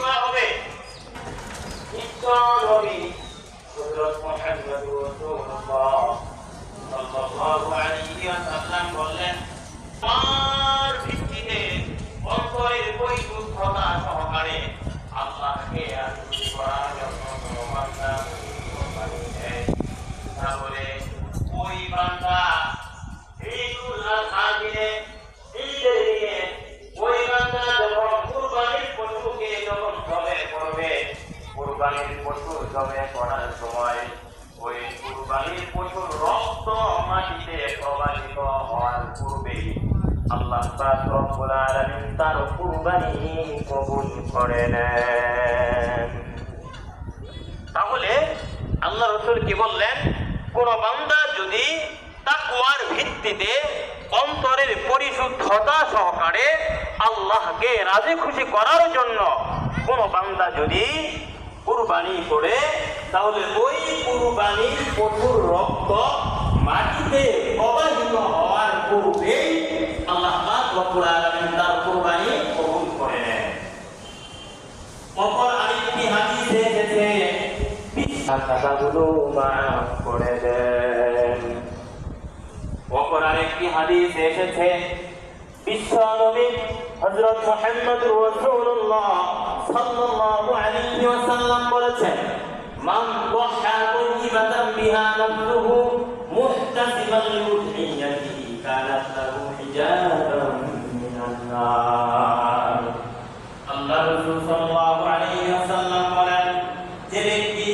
করা হবে। ইসলাম নবী হযরত মুহাম্মদ রাসূলুল্লাহ সাল্লাল্লাহু আলাইহি ওয়াসাল্লাম বললেন আমার ভিত্তিতে অন্তরের বৈকুণ্ঠতা সহকারে আল্লাহকে আর করার জন্য তাহলে ওই বান্দা করার সময় ওই রক্ত মাটিতে প্রবাহিত হওয়ার আল্লাহ তার কুরবানি কবুল তাহলে আল্লাহ রসুল কি বললেন? কোন বান্দা যদি তাকওয়ার ভিত্তিতে অন্তরের পরিশুদ্ধতা সহকারে আল্লাহকে রাজি খুশি করার জন্য কোন বান্দা যদি কুরবানি করে তাহলে ওই কুরবানির পশুর রক্ত মাটিতে প্রবাহিত হওয়ার পূর্বেই আল্লাহ রব্বুল আলামিন তার কুরবানি কবুল করে নেন অপর আরেকটি হাদিসে এসেছে। টাকাগুলো মাফ করে দেন। অপর আরেকটি হাদিস এসেছে। বিশ্বনবী হযরত মুহাম্মদ রাসূলুল্লাহ সাল্লাল্লাহু আলাইহি ওয়াসাল্লাম বলেছেন, মান দাহা তাইয়িবাতান বিহা নাফসুহু মুহতাসিবান লিউহিয়াতিহি কানাত লাহু হিজাবান মিনান নার আল্লাহ রাসূল সাল্লাল্লাহু আলাইহি ওয়াসাল্লাম বলেন, যে ব্যক্তি